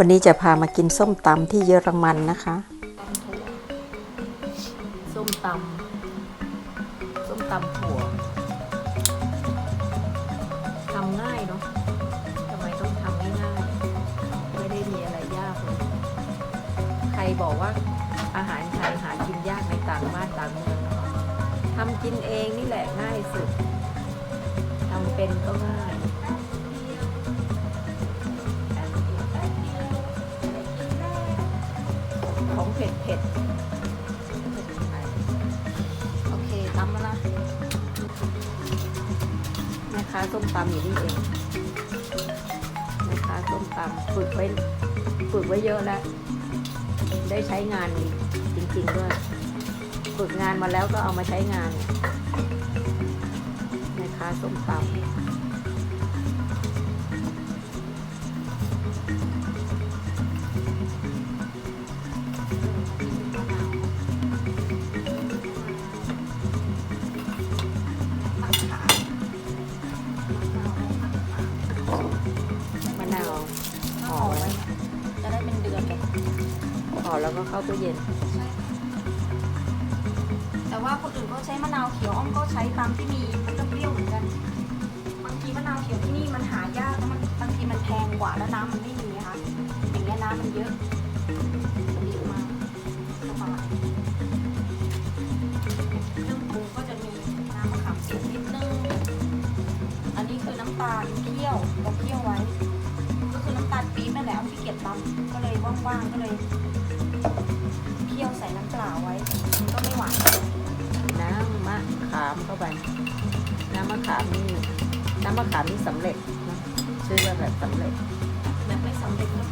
วันนี้จะพามากินส้มตำที่เยอรมันนะคะ ส้มตำส้มตำถั่วทำง่ายเนาะทำไมต้องทำง่ายๆไม่ได้มีอะไรยากเลยใครบอกว่าอาหารไทยหากินยากในต่างบ้านต่างเมืองทำกินเองนี่แหละง่ายสุดทำเป็นก็ง่าย เผ็ดเผ็ดโอเคตำมาละแม่ค้าส้มตำอยู่นี่เองแม่ค้าส้มตำฝึกไว้ฝึกไว้เยอะแล้ว ได้ใช้งานจริงๆด้วยฝึกงานมาแล้วก็เอามาใช้งานแม่ค้าส้มตำ ห่อแล้วก็เข้าตู้เย็น แต่ว่าคนอื่นก็ใช้มะนาวเขียวอ้อมก็ใช้ตามที่มีมันก็เปรี้ยวเหมือนกันบางทีมะนาวเขียวที่นี่มันหายากแล้วมันบางทีมันแพงกว่าแล้วน้ำมันไม่มีนะคะอย่างเงี้ยน้ำมันเยอะดีมากก็ประมาณเครื่องปรุงก็จะมีน้ำมะขามเปียกนิดนึงอันนี้คือน้ำตาลเคี่ยวเราเคี่ยวไว้ ก็คือน้ำตาลปี๊บนั่นแหละเอาที่เก็บตำก็เลยว่างๆก็เลยามเข้าไป น้ำมะขามนี่น้ำมะขามนี่สำเร็จนะชื่อมาแบบสำเร็จแบบไม่สำเร็จก็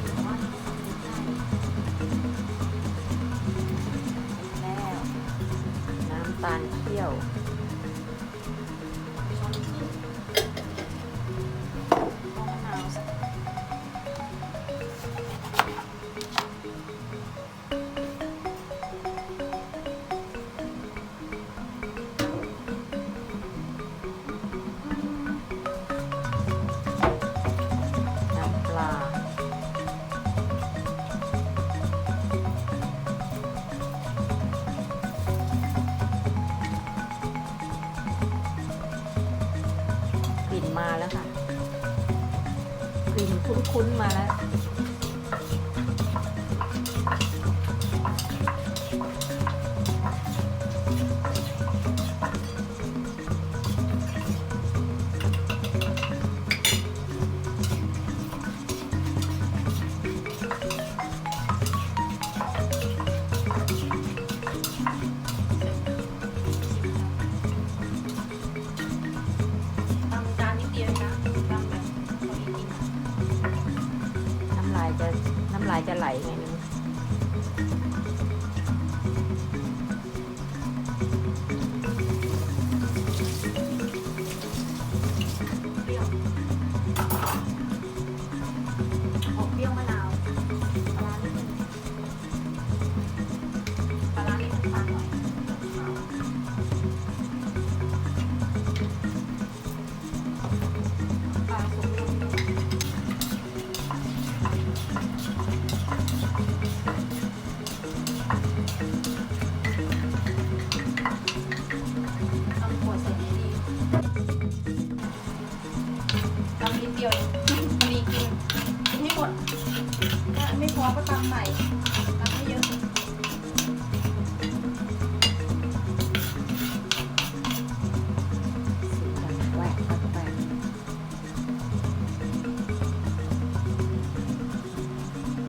มาแล้วค่ะกลิ่นคุ้นๆมาแล้ว จะน้ำลายจะไหลไง ไม่พอก็ตำใหม่